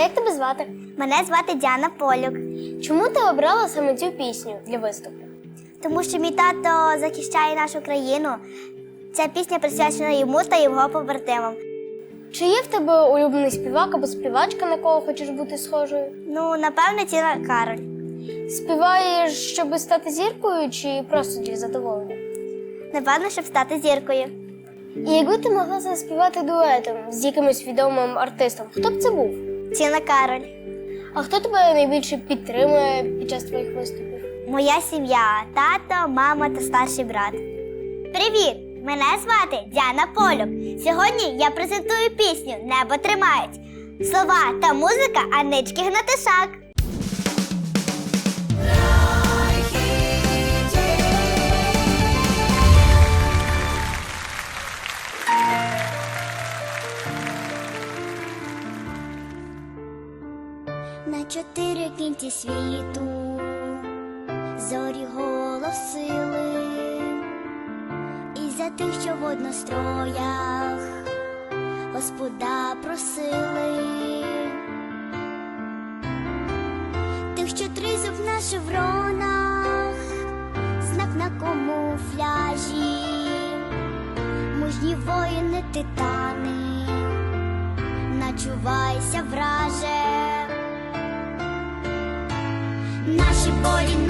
як тебе звати? Мене звати Діана Полюк, Чому ти обрала саме цю пісню для виступу? тому що мій тато захищає нашу країну. Ця пісня присвячена йому та його побратимам. Чи є в тебе улюблений співак або співачка, на кого хочеш бути схожою? Ну, напевно, Тіна Кароль. Співаєш, щоб стати зіркою, чи просто для задоволення? Напевно, щоб стати зіркою. І якби ти могла заспівати дуетом з якимось відомим артистом, хто б це був? Тіна Кароль. А хто тебе найбільше підтримує під час твоїх виступів? Моя сім'я, тато, мама та старший брат. Привіт! Мене звати Діана Полюк. Сьогодні я презентую пісню Небо тримають. Слова та музика Анички Гнатишак. Чотири кінці світу. Зорі голосили, і за тих, що в одностроях Господа просили, тих, що тризуб на шевронах, знак на камуфляжі, мужні воїни титани, начувайся, враже. she body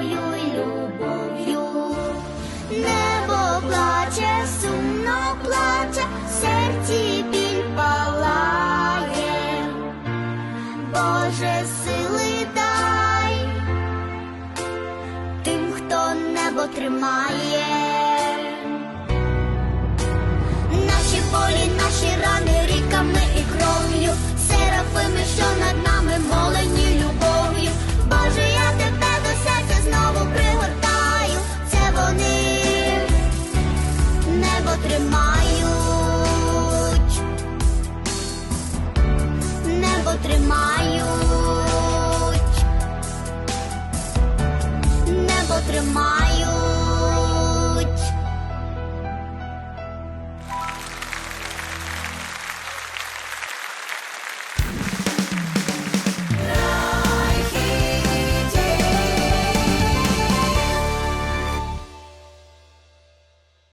й любов'ю. Небо плаче, сумно плаче, серці біль палає. Боже, сили дай тим, хто небо тримає.